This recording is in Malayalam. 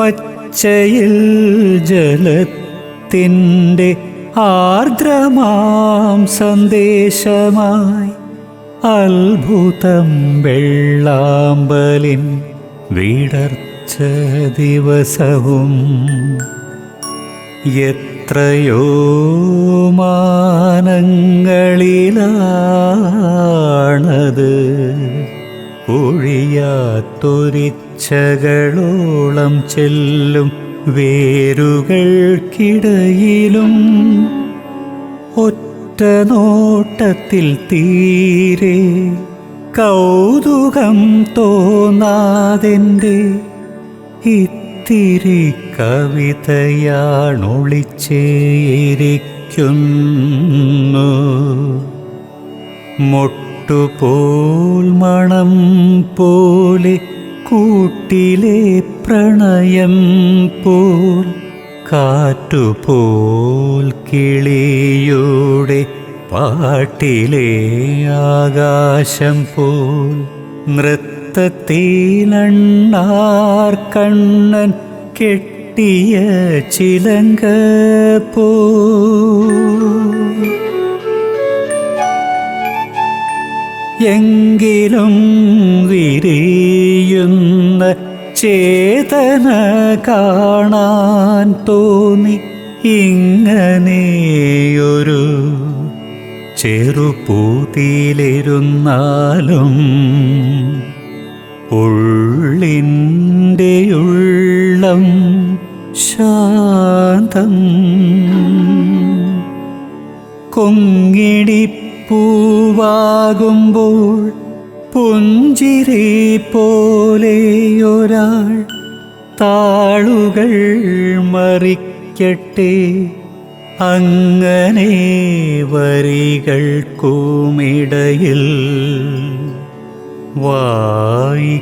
പച്ചയിൽ ജലത്തിന്റെ ആർദ്രമാം സന്ദേശമായി അത്ഭുതം വെള്ളാമ്പലിൻ വിടർച്ച ദിവസവും എത്രയോ മാനങ്ങളിലാണത് ഒഴിയാത്തൊരിച്ചകളോളം ചെല്ലും വേരുകൾക്കിടയിലും ഒറ്റ നോട്ടത്തിൽ തീരെ കൗതുകം തോന്നാതെന്റെ ഇത്തിരി കവിതയാണൊളിച്ചേരിക്കുന്നു മൊട്ടുപോൽ മണം പോലെ കൂട്ടിലെ പ്രണയം പോൽ കാറ്റുപോൽ കിളിയുടെ പാട്ടിലെ ആകാശം പോൽ നൃത്തത്തിലണ്ണാർ കണ്ണൻ കെട്ടിയ ചിലങ്ക പോ എങ്കിലും വിരിയുന്ന ചേതന കാണാൻ തോന്നി ഇങ്ങനെയൊരു ചെറുപൂതിയിലിരുന്നാലും ഉള്ളിന്റെ ഉള്ളം ശാന്തം. കൊങ്ങിടിപ്പൂവാകുമ്പോൾ പുഞ്ചിരി പോലെയൊരാൾ താളുകൾ മറിക്കട്ടെ അങ്ങനെ വരികൾക്കുമിടയിൽ വായിക്കട്ടെ.